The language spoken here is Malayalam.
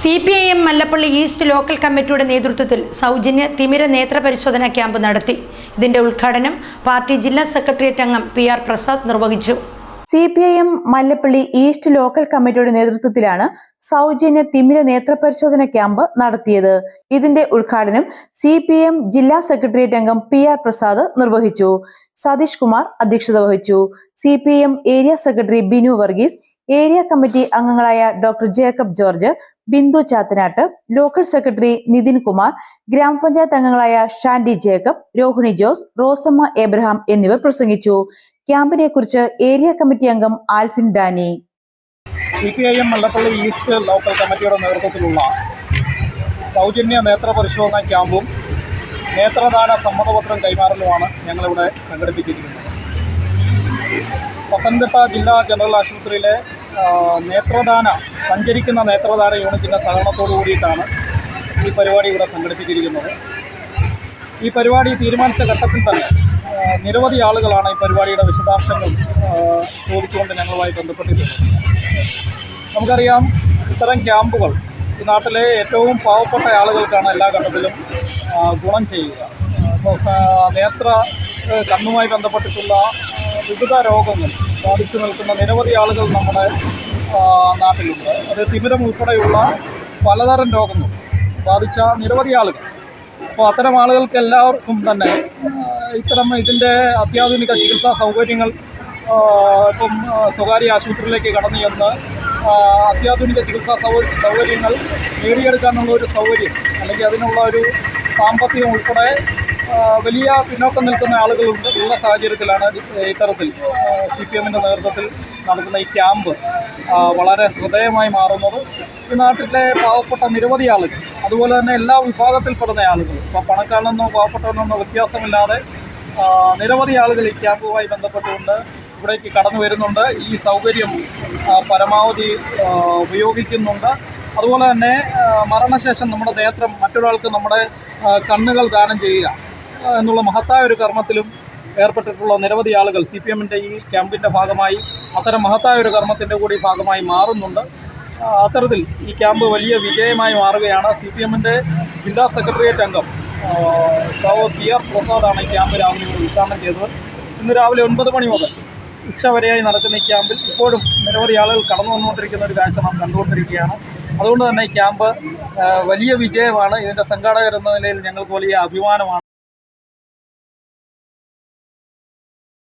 C P I M Mallappally east local കമ്മിറ്റിയുടെ നേതൃത്വത്തിൽ സൗജന്യ തിമിര നേത്ര പരിശോധന ക്യാമ്പ് നടത്തി. ഇതിന്റെ ഉദ്ഘാടനം പാർട്ടി ജില്ലാ സെക്രട്ടേറിയറ്റ് അംഗം പി ആർ പ്രസാദ് നിർവഹിച്ചു. C P I M Mallappally east local കമ്മിറ്റിയുടെ നേതൃത്വത്തിലാണ് സൗജന്യ തിമിര നേത്ര നേത്രപരിശോധന ക്യാമ്പ് നടത്തിയത്. ഇതിന്റെ ഉദ്ഘാടനം സി പി എം ജില്ലാ സെക്രട്ടേറിയറ്റ് അംഗം പി ആർ പ്രസാദ് നിർവഹിച്ചു. സതീഷ് കുമാർ അധ്യക്ഷത വഹിച്ചു. C P M area secretary Binu Varghese area committee അംഗങ്ങളായ doctor Jacob George Bindu Chathanattu local secretary Nithin Kumar ഗ്രാമപഞ്ചായത്ത് അംഗങ്ങളായ Shandy Jacob Rohini Jose Rosamma Abraham എന്നിവർ പ്രസംഗിച്ചു. ക്യാമ്പിനെ കുറിച്ച് ഏരിയ കമ്മിറ്റി അംഗം Alphin Dani. C P I M Mallappally east local കമ്മിറ്റിയുടെ നേതൃത്വത്തിലുള്ള സൗജന്യ നേത്ര പരിശോധന ക്യാമ്പും നേത്രദാന സമ്മതപത്രം കൈമാറലുമാണ് ഞങ്ങളിവിടെ സംഘടിപ്പിച്ചിരിക്കുന്നത്. പത്തനംതിട്ട ജില്ലാ ജനറൽ ആശുപത്രിയിലെ നേത്രദാന സഞ്ചരിക്കുന്ന നേത്രദാന യൂണിറ്റിന്റെ സഹകരണത്തോടു കൂടിയിട്ടാണ് ഈ പരിപാടി ഇവിടെ സംഘടിപ്പിച്ചിരിക്കുന്നത്. ഈ പരിപാടി തീരുമാനിച്ച ഘട്ടത്തിൽ തന്നെ നിരവധി ആളുകളാണ് ഈ പരിപാടിയുടെ വിശദാംശങ്ങൾ ചോദിച്ചുകൊണ്ട് ഞങ്ങളുമായി ബന്ധപ്പെട്ടിട്ടുള്ളത് നമുക്കറിയാം ഇത്തരം ക്യാമ്പുകൾ ഈ നാട്ടിലെ ഏറ്റവും പാവപ്പെട്ട ആളുകൾക്കാണ് എല്ലാ ഘട്ടത്തിലും ഗുണം ചെയ്യുക. നേത്ര കണ്ണുമായി ബന്ധപ്പെട്ടിട്ടുള്ള വിവിധ രോഗങ്ങൾ ബാധിച്ചു നിൽക്കുന്ന നിരവധി ആളുകൾ നമ്മുടെ നാട്ടിലുണ്ട്. അത് തിമിരം ഉൾപ്പെടെയുള്ള പലതരം രോഗങ്ങൾ ബാധിച്ച നിരവധി ആളുകൾ. അപ്പോൾ അത്തരം ആളുകൾക്ക് എല്ലാവർക്കും തന്നെ ഇത്തരം ഇതിന്റെ അത്യാധുനിക ചികിത്സാ സൗകര്യങ്ങൾ ഇപ്പം സ്വകാര്യ ആശുപത്രിയിലേക്ക് കടന്നു ചെന്ന് അത്യാധുനിക ചികിത്സാ സൗകര്യങ്ങൾ നേടിയെടുക്കാനുള്ള ഒരു സൗകര്യം അല്ലെങ്കിൽ അതിനുള്ള ഒരു സാമ്പത്തികം ഉൾപ്പെടെ വലിയ പിന്നോക്കം നിൽക്കുന്ന ആളുകളുണ്ട്. ഉള്ള സാഹചര്യത്തിലാണ് ഇത്തരത്തിൽ സി പി എമ്മിന്റെ നേതൃത്വത്തിൽ നടക്കുന്ന ഈ ക്യാമ്പ് വളരെ ശ്രദ്ധേയമായി മാറുന്നത്. ഈ നാട്ടിലെ പാവപ്പെട്ട നിരവധി ആളുകൾ അതുപോലെ തന്നെ എല്ലാ വിഭാഗത്തിൽപ്പെടുന്ന ആളുകൾ ഇപ്പോൾ പണക്കാരനെന്നോ പാവപ്പെട്ടവനെന്നോ വ്യത്യാസമില്ലാതെ നിരവധി ആളുകൾ ഈ ക്യാമ്പുമായി ബന്ധപ്പെട്ടുകൊണ്ട് ഇവിടേക്ക് കടന്നു വരുന്നുണ്ട്. ഈ സൗകര്യം പരമാവധി ഉപയോഗിക്കുന്നുണ്ട്. അതുപോലെ തന്നെ മരണശേഷം നമ്മുടെ നേത്രം മറ്റൊരാൾക്ക് നമ്മുടെ കണ്ണുകൾ ദാനം ചെയ്യുക എന്നുള്ള മഹത്തായ ഒരു കർമ്മത്തിലും ഏർപ്പെട്ടിട്ടുള്ള നിരവധി ആളുകൾ സി പി എമ്മിന്റെ ഈ ക്യാമ്പിന്റെ ഭാഗമായി അത്തരം മഹത്തായ ഒരു കർമ്മത്തിന്റെ കൂടി ഭാഗമായി മാറുന്നുണ്ട്. അത്തരത്തിൽ ഈ ക്യാമ്പ് വലിയ വിജയമായി മാറുകയാണ്. സി പി എമ്മിന്റെ ജില്ലാ സെക്രട്ടേറിയറ്റ് അംഗം സഹോ പി ആർ പ്രസാദാണ് ഈ ക്യാമ്പ് രാവിലെ ഉദ്ഘാടനം ചെയ്തത്. ഇന്ന് രാവിലെ ഒൻപത് മണി മുതൽ ഉച്ച വരെയായി നടക്കുന്ന ഈ ക്യാമ്പിൽ ഇപ്പോഴും നിരവധി ആളുകൾ കടന്നു വന്നുകൊണ്ടിരിക്കുന്ന ഒരു കാഴ്ച നാം കണ്ടുകൊണ്ടിരിക്കുകയാണ്. അതുകൊണ്ട് തന്നെ ഈ ക്യാമ്പ് വലിയ വിജയമാണ്. ഇതിന്റെ സംഘാടകർ എന്ന നിലയിൽ ഞങ്ങൾക്ക് വലിയ അഭിമാനമാണ്.